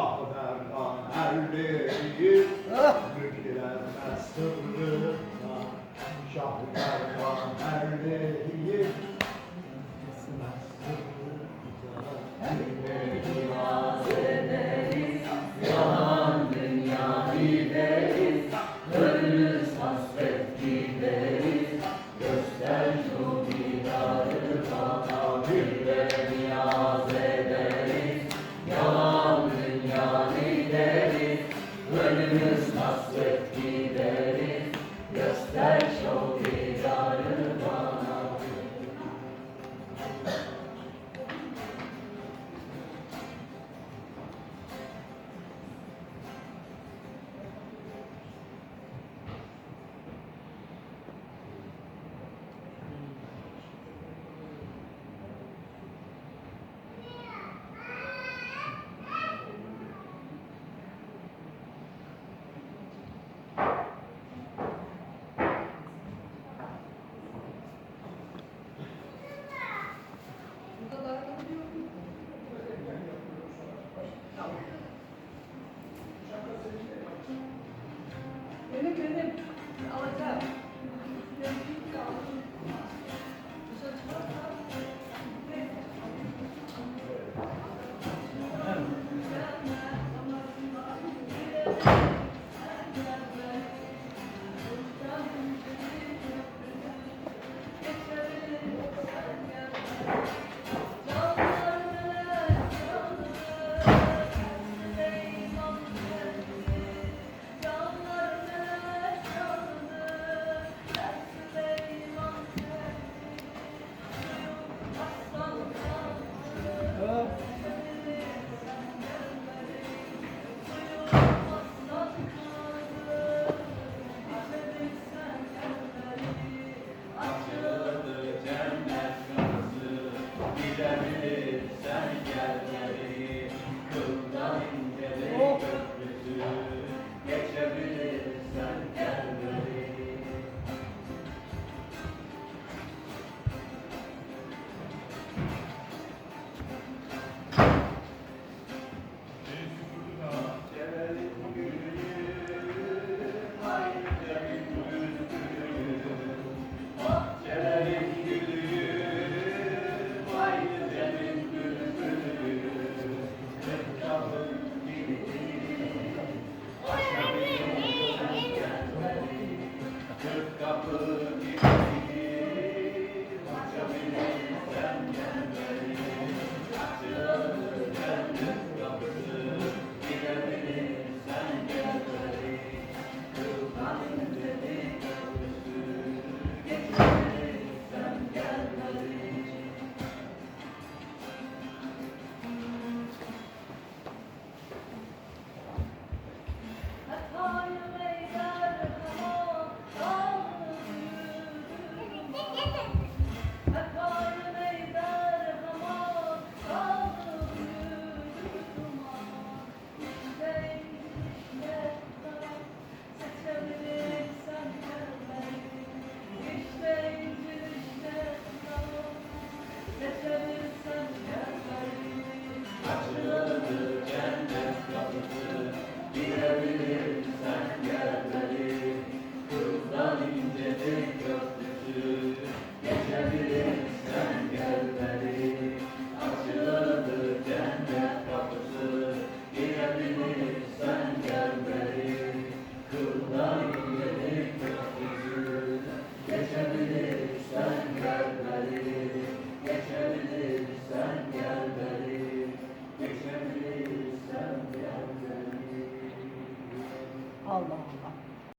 Şah Merdan erleği Mülkilenmez sırrına Şah even all it up.